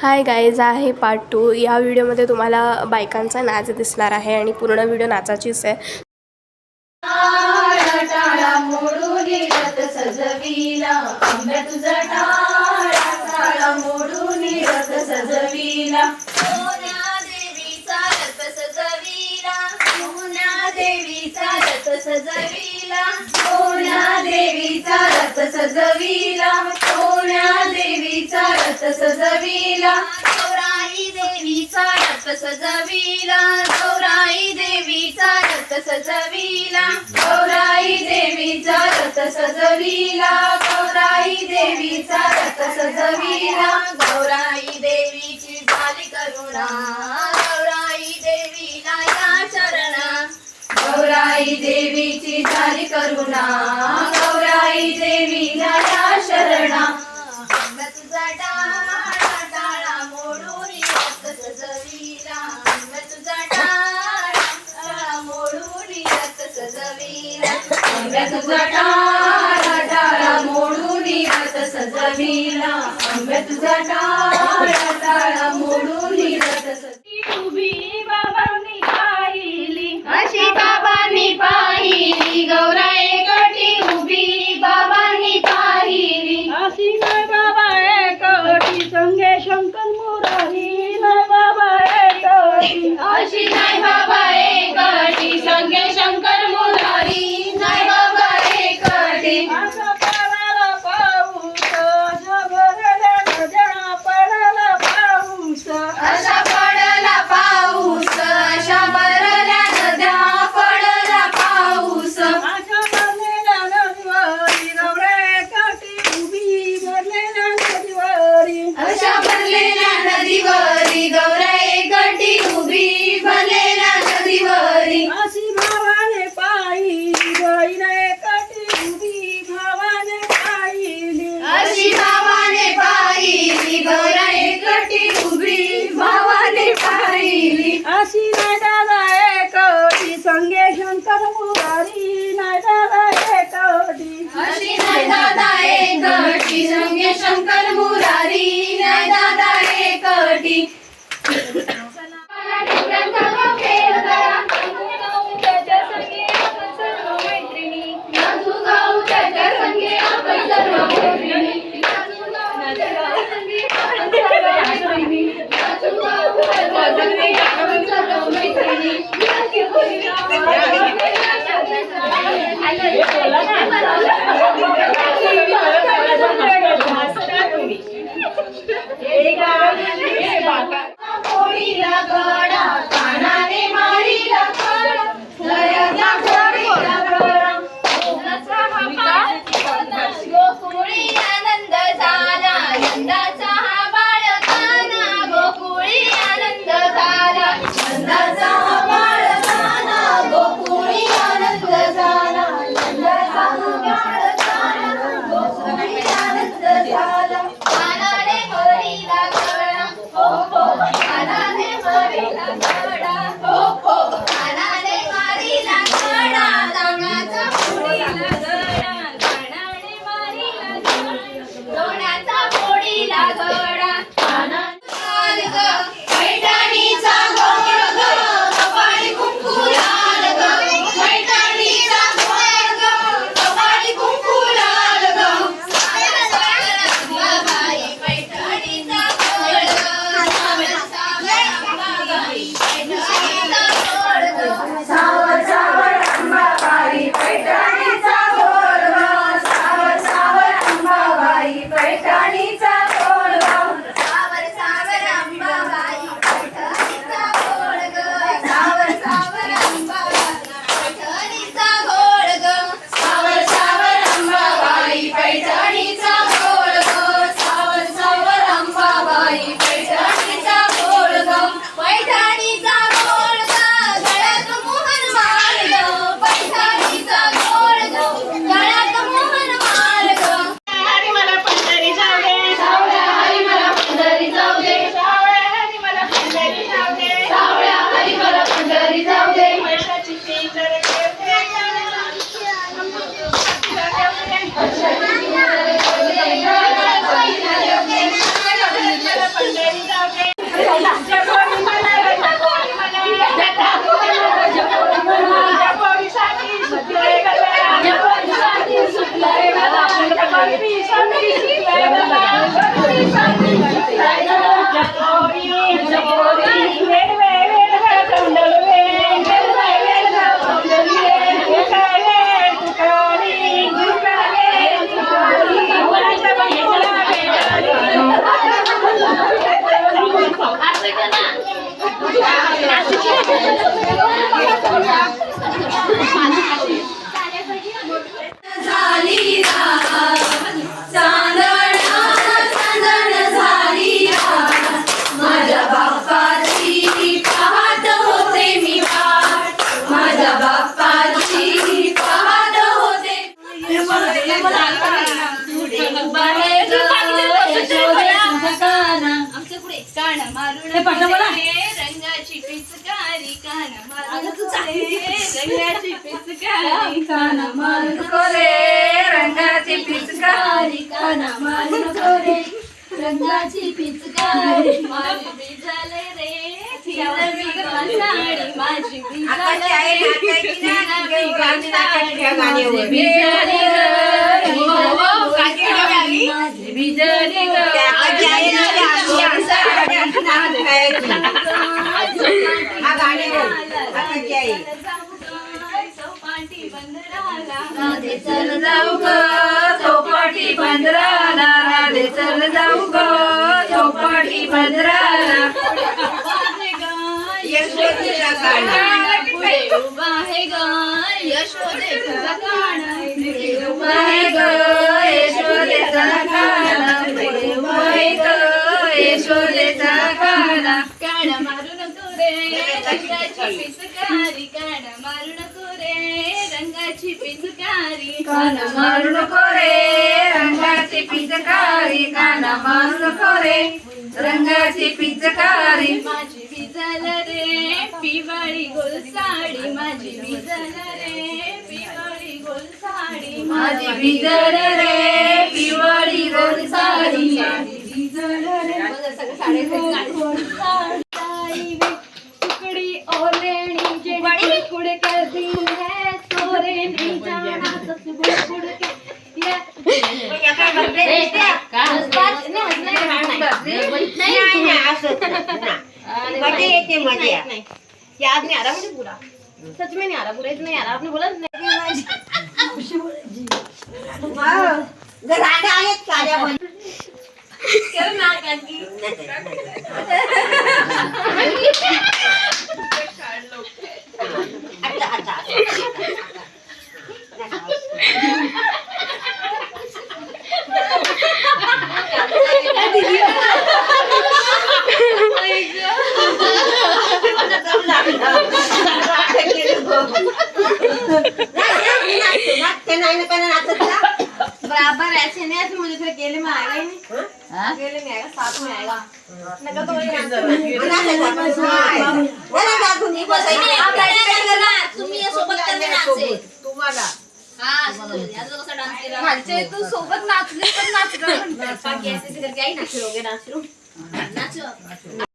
हाय guys आहे part two या व्हिडिओमध्ये तुम्हाला बायकांचा नाच दिसणार आहे आणि पूर्ण व्हिडिओ नाचाचीच आहे. सजविला. सजविला सोन्या देवीचा रथ सजविला सोन्या देवीचा रथ सजविला. गौराई देवीचा रथ सजविला गौराई देवीचा रथ सजविला. गौराई देवीचा रथ सजविला गौराई देवीचा रथ सजविला. गौराई देवीची झाली करुणा गौराई देवीला या चरणा गौराई देवीची झाली करुणा गौराई देवी या शरणा. तुझा टाळा टाळा मोडून रथ सजविला. तुझा टाळा टाळा मोडून तुझा टाळा टाळा मोडून तुझा टाळा टाळा मोडून उभी बाबांनी पाहिली अशी बाबांनी पाहिली गौराई अशी नाही दादा एकटी संगे शंकर मुरारी नाही दादा एकटी अशी नाही दादा एकटी संगे शंकर मुरारी नाही दादा एकटी नाचू गाऊ त्याच्या रंगाची पिचकारी कान रंगाची पिचकारी कान नको रे रंगाची पिचकारी कान नको रे रंगाची पिचकारी माझी बिजाले रे फिरवी साडी माझी चल जाऊ ग चौपाटी राधे चल जाऊ ग चौपाटी पंधराला पुढे उभा आहे ग कान उभा आहे ग काना पुढे उभा आहे ग कान मारू नको रे रंगाची पिचकारी कान मारू नको रे रंगाची पिचकारी कान मारू नको रे रंगाची पिचकारी काना मारू नको रे रंगाची पिचकारी. माझी विजल रे पिवळी गोल साडी माझी विजल रे पिवळी गोल साडी माझी बिजल रे पिवळी गोल साडी कर दी है ये येते मजा याद नहीं. आ रहा मुझे पूरा सच में नहीं आ रहा पूरा नहीं. आ रहा आपने बोला नहीं. नहीं ऐसे मुझे फिर अकेले में आएगा ही नहीं अकेले में आएगा साथ में आएगा नका तो वही तुम्ही या सोबत करणे नाचे खालचे तू सोबत. नाचले तर नाचलं बाकी ऐसे ऐसे करके आई नाच लोगे नाच लो नाचो